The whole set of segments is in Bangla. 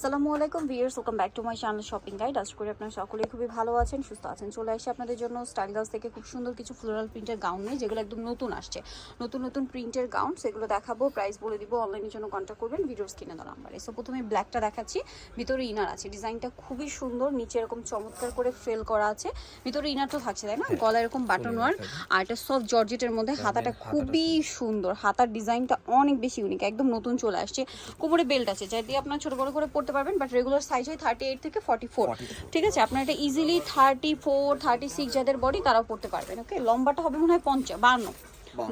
আসসালামু আলাইকুম viewers welcome back to my channel shopping guide আশা করি আপনারা সকলেই খুবই ভালো আছেন সুস্থ আছেন। চলে আসি আপনাদের জন্য স্টাইল গাউস থেকে। খুব সুন্দর কিছু ফ্লোরাল প্রিন্টের গাউন নেই যেগুলো একদম নতুন আসছে। নতুন নতুন প্রিন্টের গাউন সেগুলো দেখাবো প্রাইস বলে দিব অনলাইনের জন্য কন্ট্যাক্ট করবেন ভিডিওস কিনে দেওয়ার নাম্বারে সো প্রথমে ব্ল্যাকটা দেখাচ্ছি ভিতরে ইনার আছে। ডিজাইনটা খুবই সুন্দর নিচে এরকম চমৎকার করে ফেল করা আছে। ভিতরে ইনার তো থাকছে তাই না? গলা এরকম বাটন ওয়ার্ক আর এটা সফট জর্জেটের মধ্যে হাতাটা খুবই সুন্দর। হাতার ডিজাইনটা অনেক বেশি ইউনিক একদম নতুন চলে আসছে। কোমরে বেল্ট আছে যা দিয়ে আপনার ছোট বড় করে পড়তে পারবেন বাট রেগুলার সাইজ হয় থার্টি এইট থেকে ফর্টি ফোর ঠিক আছে আপনার এটা easily thirty four thirty six যাদের বডি তারাও পড়তে পারবেন ওকে লম্বাটা হবে মনে হয় পঞ্চাশ বান্ন।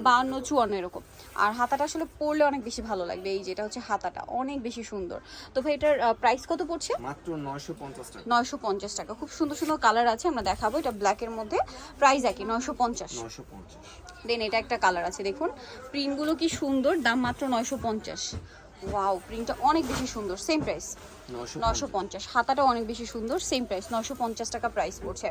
বান্ন। চুয়ান্ন এরকম। আর হাতাটা আসলে পরলে অনেক বেশি ভালো লাগবে এই যেটা হচ্ছে হাতাটা অনেক বেশি সুন্দর। তো ভাই এটার প্রাইস কত পড়ছে? মাত্র নয়শো পঞ্চাশ টাকা। নয়শো পঞ্চাশ টাকা। খুব সুন্দর সুন্দর কালার আছে আমরা দেখাবো এটা ব্ল্যাকের মধ্যে। প্রাইস একই নয়শো পঞ্চাশ। নয়শো পঞ্চাশ। দেন এটা একটা কালার আছে দেখুন। প্রিন্টগুলো কি সুন্দর দাম মাত্র নয়শো পঞ্চাশ। ওয়াও প্রিন্টটা অনেক বেশি সুন্দর সেম প্রাইস নশো পঞ্চাশ। হাতাটা অনেক বেশি সুন্দর সেম প্রাইস নশো পঞ্চাশ টাকা প্রাইস পড়ছে।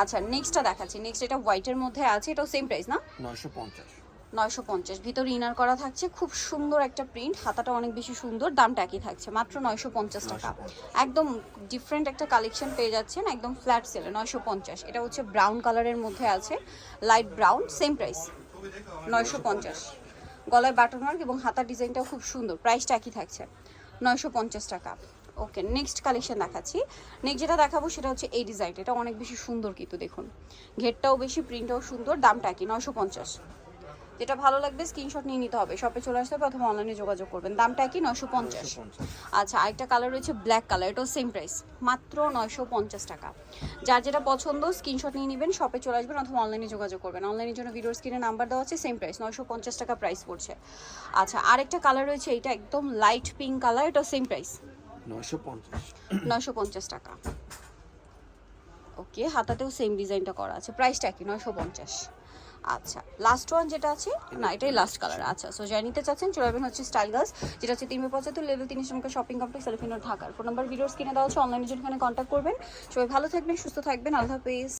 আচ্ছা নেক্সটটা দেখাচ্ছি। নেক্সট এটা হোয়াইটের মধ্যে আছে এটাও সেম প্রাইস না? নয়শো পঞ্চাশ। নয়শো পঞ্চাশ ভিতরে ইনার করা থাকছে খুব সুন্দর একটা প্রিন্ট হাতাটা অনেক বেশি সুন্দর দামটা একই থাকছে মাত্র নয়শো পঞ্চাশ টাকা। একদম ডিফারেন্ট একটা কালেকশন পেয়ে যাচ্ছেন একদম ফ্ল্যাট সেলে নয়শো পঞ্চাশ। এটা হচ্ছে ব্রাউন কালারের মধ্যে আছে লাইট ব্রাউন সেম প্রাইস নয়শো পঞ্চাশ। গলায় বাটন মার্ক এবং হাতার ডিজাইনটাও খুব সুন্দর। প্রাইসটা একই থাকছে। নয়শো পঞ্চাশ টাকা। ওকে নেক্সট কালেকশন দেখাচ্ছি। নেক্সট যেটা দেখাবো সেটা হচ্ছে এই ডিজাইনটা এটা অনেক বেশি সুন্দর কিন্তু দেখুন। ঘেরটাও বেশি প্রিন্টটাও সুন্দর, দামটা কি নয়শো পঞ্চাশ। যেটা ভালো লাগবে স্ক্রিনশট নিয়ে নিতে হবে। শপে চলে আসতে হবে অথবা অনলাইনে যোগাযোগ করবেন। দামটা কি নয়শো পঞ্চাশ। আচ্ছা আরেকটা কালার রয়েছে ব্ল্যাক কালার এটাও সেম প্রাইস মাত্র নয়শো পঞ্চাশ টাকা। যার যেটা পছন্দ স্ক্রিনশট নিয়ে নেবেন শপে চলে আসবেন অথবা অনলাইনে যোগাযোগ করবেন। অনলাইনের জন্য ভিডিওর স্ক্রিনে নাম্বার দেওয়া আছে সেম প্রাইস নয়শো পঞ্চাশ টাকা প্রাইস পড়ছে। আচ্ছা আরেকটা কালার রয়েছে এটা একদম লাইট পিঙ্ক কালার এটাও সেম প্রাইস নয়শো পঞ্চাশ। নয়শো পঞ্চাশ টাকা। ওকে হাতাতেও সেম ডিজাইনটা করা আছে। প্রাইসটা কি নয়শো পঞ্চাশ। আচ্ছা লাস্ট ওয়ান যেটা আছে, না, এটাই লাস্ট কালার আচ্ছা সো যাই নিতে চাচ্ছেন, চলে হচ্ছে স্টাইল গার্লস যেটা হচ্ছে তিনবে পঁচাত্তর লেভেল তিন শ্রমিকের শপিং কমপ্লেক্স এলিফিনোর ঢাকার। ফোন নাম্বার ভিডিওস কিনে দেওয়া হচ্ছে অনলাইনে জন্য এখানে কন্ট্যাক্ট করবেন। সবাই ভালো থাকবেন, সুস্থ থাকবেন, আল্লাহ হাফেজ।